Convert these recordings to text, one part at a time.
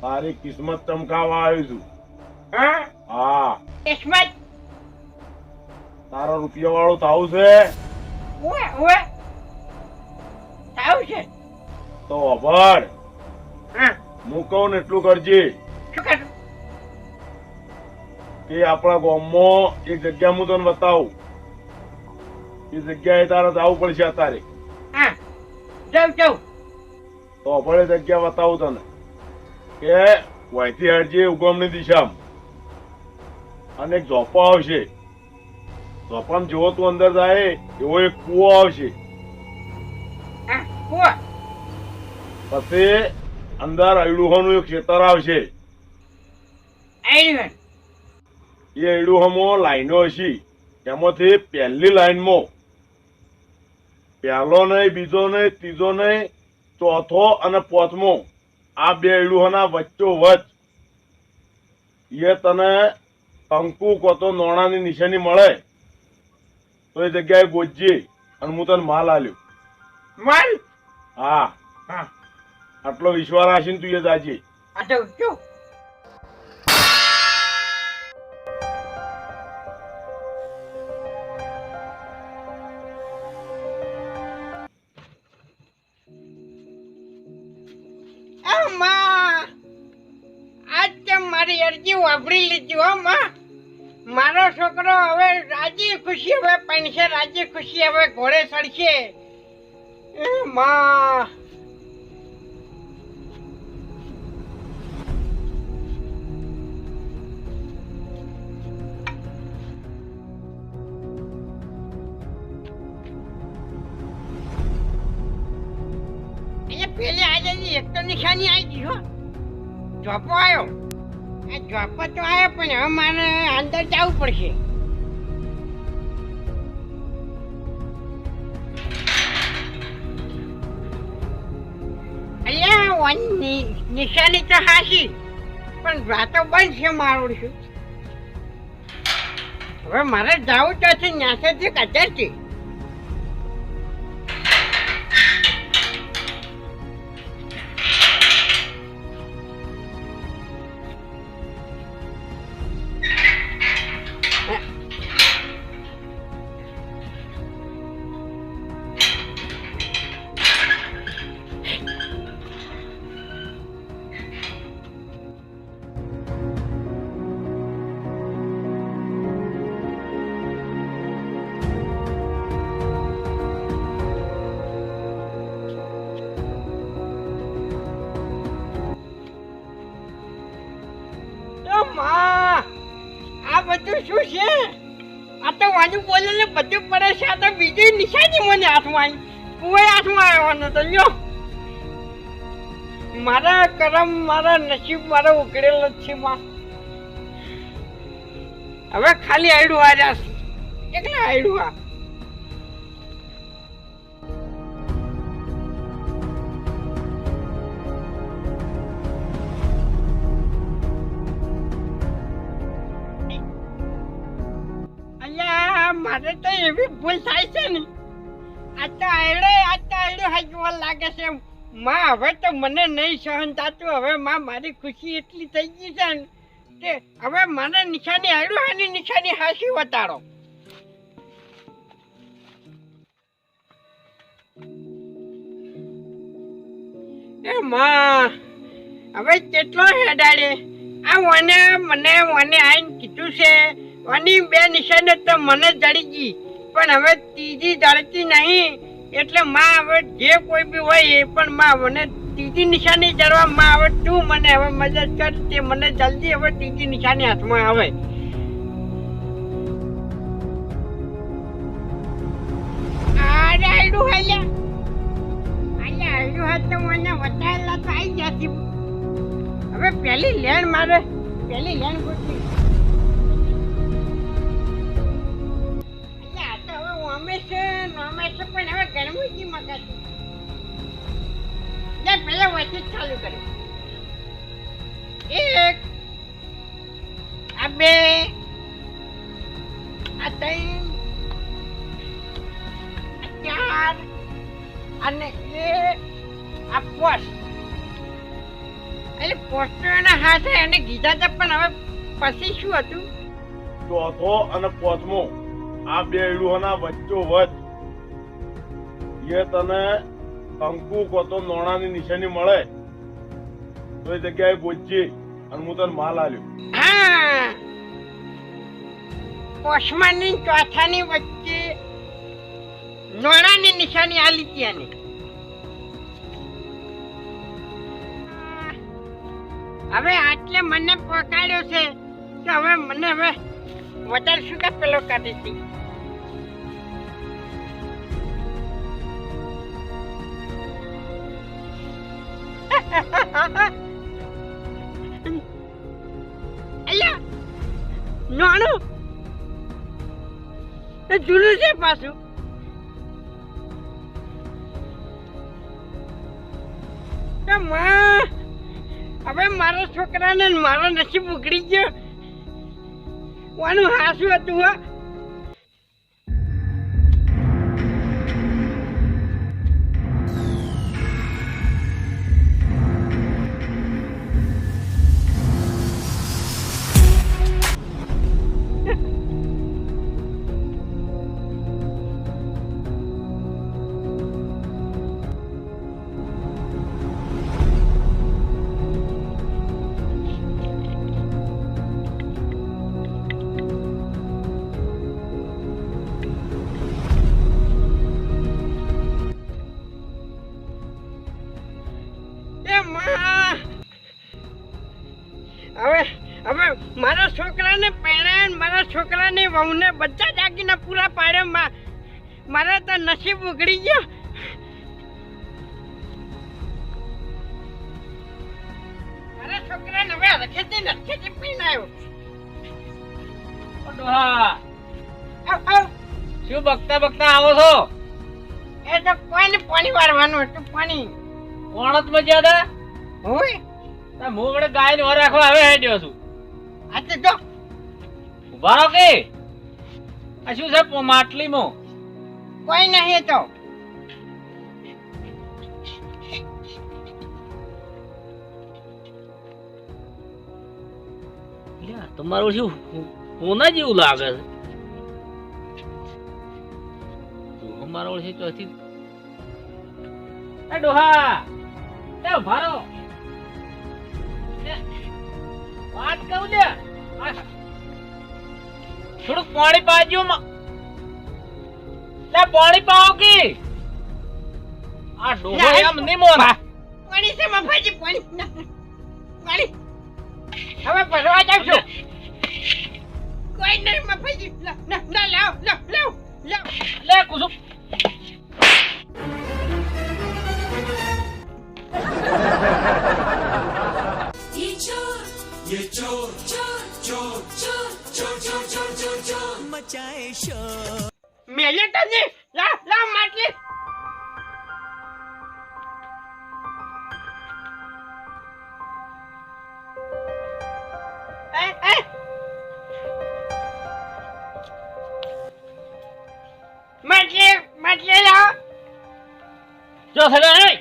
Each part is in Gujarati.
તારી કિસ્મત ચમકાવવા આવ્યો છું. હા? હા. કિસ્મત? તારો રૂપિયા વાળો થાવું છે. થાવ છે. તો અભર હા. હું કહું ને એટલું કરજે. શું કરું કે આપણા ગામમાં એક જગ્યા હું તને બતાવું. એ જગ્યાએ તારે જવું પડશે અત્યારે. હા. જાઉં જાઉં. તો જગ્યા બતાવું તને. કે વહીથી હેડજે ઉગમની દિશામાં. અને એક ઝોપો આવશે. ઝોપામાં જેવો તું અંદર જાય એવો એક કૂવો આવશે. પછી અંદર અયડુહાનું એક ખેતર આવશે. એ અયડુહામો લાઈનો હશે. એમાંથી પહેલી લાઈનમાં. પહેલો નહીં બીજો નહીં ત્રીજો નહીં ચોથો અને પાંચમો. આ બે અયડુહોના વચ્ચો વચ. એ તને કંકુ કો તો નોણાની નિશાની મળે તો એ જગ્યાએ ગોજજે અને હું તને માલ આલ્યો. માલ? હા. હા. આટલો વિશ્વાસ રાખીને તું એ જાજે. અરજી વાપરી લીધી હો, માં. મારો છોકરો હવે રાજી ખુશી, હવે પહેણશે રાજી ખુશી હવે ઘોડે ચડશે. માં. પેલે આજે એક તો નિશાની આવી ગઈ હો. જોપો આવ્યો. જોપો તો આવ્યો, પણ હવે મારે અંદર જવું પડશે. નિશાની તો હાસી પણ વાતો બંધ છે મારું છું હવે મારે જવું તો છે, ન્યાસેથી કચેરથી. શું છે? આ તો વાજુ બોલે ને બધું પડે છે, આ તો બીજી નિશાની મને હાથમાં આવી કોઈ હાથમાં આવ્યો નતો લ્યો. મારા કરમ, મારા નસીબ, મારા ઉકળેલ જ છે, માં. હવે ખાલી આયડું આ જાસ કેટલા આયડું આ? મારે તો એવી ભૂલ થાય છે ને. આ તો આયડે, આ તો આયડે હજવા લાગે છે. માં, હવે તો મને નહીં સહન થતું. હવે માં મારી ખુશી એટલી થઈ ગઈ છે ને કે હવે મને નિશાની આયડું હાની નિશાની હાસી વતાડો. એ માં, હવે કેટલો હેડાડે? આ મને મને મને આઈને કીધું છે વાની બે નિશાને તો મને જડી ગઈ. પણ હવે ત્રીજી જડતી નહીં. એટલે માં હવે જે કોઈ બી હોય એ પણ માં મને ત્રીજી નિશાની જરવા માં હવે તું મને હવે મદદ કર, તે મને જલ્દી હવે ત્રીજી નિશાની હાથમાં આવે. આ રાયડું હાલ્યા. આયડું હાથ તો મને વટાયેલા તો આવી ગયા હવે પેલી લેણ મારે, પેલી લેણ ગોઠવી. પણ હવે ગરમીથી મગાશે લે, પેલા વચ્ચે ચાલુ કર્યું. એક, આ બે, આ ત્રણ ચાર, અને એ આ પોસ્ટ એટલે પોસ્ટ હાથે એને કીધા હતા પણ હવે પછી શું હતું? ચોથો અને પાંચમો. આ બે એડુહોના વચ્ચો વચ એ તને કંકુ, કોતો, નોણાની નિશાની મળે, તો એ જગ્યાએ પહોંચી અને હું તને માલ આલ્યો. હા. ચોથાની વચ્ચે નોણાની નિશાની આલી હતી એને. હવે આટલે મને પકડ્યો છે કે હવે મને હવે વધારે શું કે પેલો કાઢી હતી અલ્યા, નાનું. એ જૂનું છે પાછું. હવે મારા છોકરાને મારો નસીબ ઉઘડી ગયો. વાનું હાસું હતું બધા જાગીને પૂરા પાડ્યા મારા તો નસીબ ઉગડી ગયો. મારા છોકરાને હવે રખેતી નખેતી પીનાયો ઓ ડોહા. આવ આવ. શું બકતા બકતા આવો છો? એ તો કોઈને પાણી વાળવાનું હતું પાણી. કોણ જ મજા હતા? હું મોગડે ગાય ને રાખવા હવે હેડ્યો છું. આ તો જો. ઊભા કે? આ શું છે માટલીમાં? કોઈ નહીં તો. લ્યા, તમારું શું કોના જેવું લાગે છે? અમારો છે ચોથી એ ડોહા એ ઊભા વાત કહું છે આ, થોડુંક પાણી પાજો માં. લે પાણી પાઓ કે? આ ડોહો એમ નહીં મોરા પાણી છે મફાજી પાણી પાણી. હવે ભરવા જાવ છું જો થડે હે?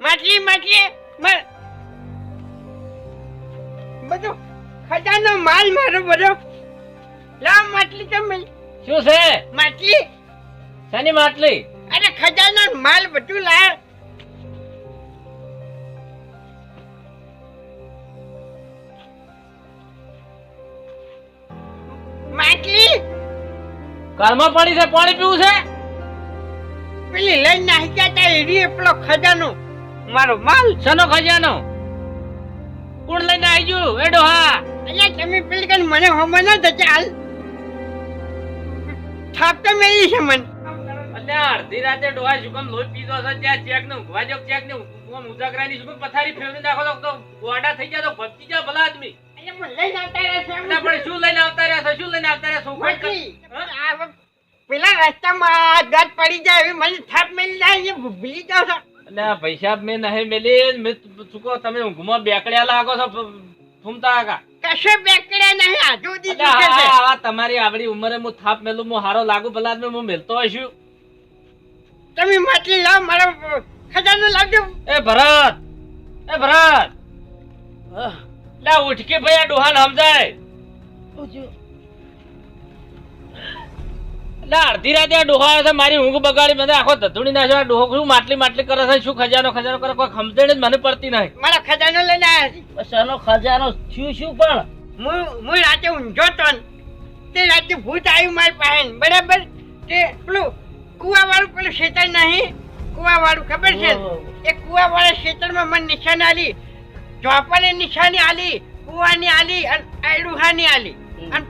માટલી માટલી મા- ખજાનો માલ મારો બધો. લાવ માટલી તમે શું છે? માટલી? શેની માટલી? અરે ખજાનો માલ બધું લાવ. માટલી? કારમાં પડી છે પાણી પીવું છે? પેલી લઈને નાહી ગયા તા એરી પેલો ખજાનો. મારો માલ. સનો ખજાનો? કોણ લઈને આવી ગયું? એ ડોહા અલ્યા તમે પેલી કઈ મને હમો ના થશે હાલ. થાપ તો મેલી છે મને. અલ્યા અડધી રાતે ડોહા શું કામ લોહી પીધો છે ત્યાં ચેક ને ઊંઘવા જો ચેક ને ઊંઘવા ઉજાગરાની શું કામ પથારી ફેરવી નાખો તો- ગોડા થઈ જાય તો ભક્તિ જા ભલા આદમી. અલ્યા મને લઈને આવતા રહ્યા છે પણ શું લઈને આવતા રહ્યા છો? શું લઈને આવતા રહ્યા છો. આ પેલા રસ્તામાં ગત પડી જાય એવી મને થાપ મેલી જાય એ ભૂલી જાવ છો. અલ્યા પૈસા મેં નહીં મેલી મેં ચૂકો તમે ઊંઘમાં બેકડ્યા લાગો છો ફૂમતા કાકા કશે બેકડ્યા નહીં આજુ દી આ- આ તમારી આવડી ઉંમરે હું થાપ મેલું હું હારો લાગુ ભલા આદમી હું મેલતો હશું તમે માટલી લાવ મારો ખજાનો લાવજો. એ ભરત એ ભરત. લા ઉઠ કે ભાઈ આ ડોહાને સમજાય લા અડધી રાતે આ ડોહા આવે છે મારી ઊંઘ બગાડી મને આખો ધધુડી નાખ્યો. આ ડોહો શું માટલી માટલી કરે છે શું ખજાનો ખજાનો કરે કોઈ સમજણ જ મને પડતી નહીં. મારો ખજાનો લઈને આવ્યા છે. શેનો ખજાનો શું શું પણ? હું હું રાતે ઊંઘો તો તે રાતે ભૂત આવ્યું મારી પાસે બરાબર? તે પેલું કુવા વાળું પેલું શેતર નહીં. કુવા વાળું ખબર છે? એ કુવા વાળા શેતરમાં મને નિશાની આલી ચોપાની નિશાની આલી કુવાની આલી અને આયડુહાની આલી અને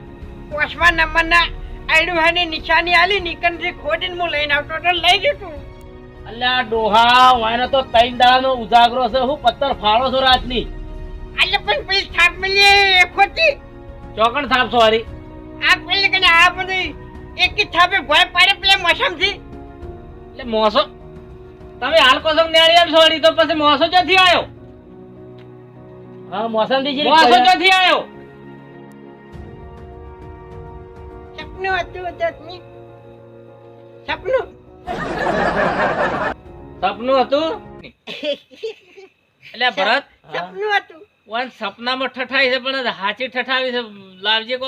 પોસમા નંબરના આયડુહાની નિશાની આલી નિકનથી ખોદીને હું લઈને આવતો તો લઈ જતું અલ્યા ડોહા વાયનો તો તૈન દાડાનો ઉજાગરો છે હું પથ્થર ફાળો છો રાતની. અલ્લે પણ પેલી થાપ મળી ખોટી. ચોકણ થાપ છો હારી? આ પેલી કને આ બધી એક જ થાપે ભય પાડે પેલા મોસમથી. એટલે મોસો તમે હાલ કોસમ નેળી એમ છોડી તો પછી મોસો ક્યાંથી આવ્યો હા મોસમથી મોસો ક્યાંથી આવ્યો સપનું હતું દસમી સપનું? સપનું હતું? એટલે ભરત? સપનું હતું. વન સપનામાં ઠઠાઈ છે પણ હાચી ઠઠાવી છે લાવજે કો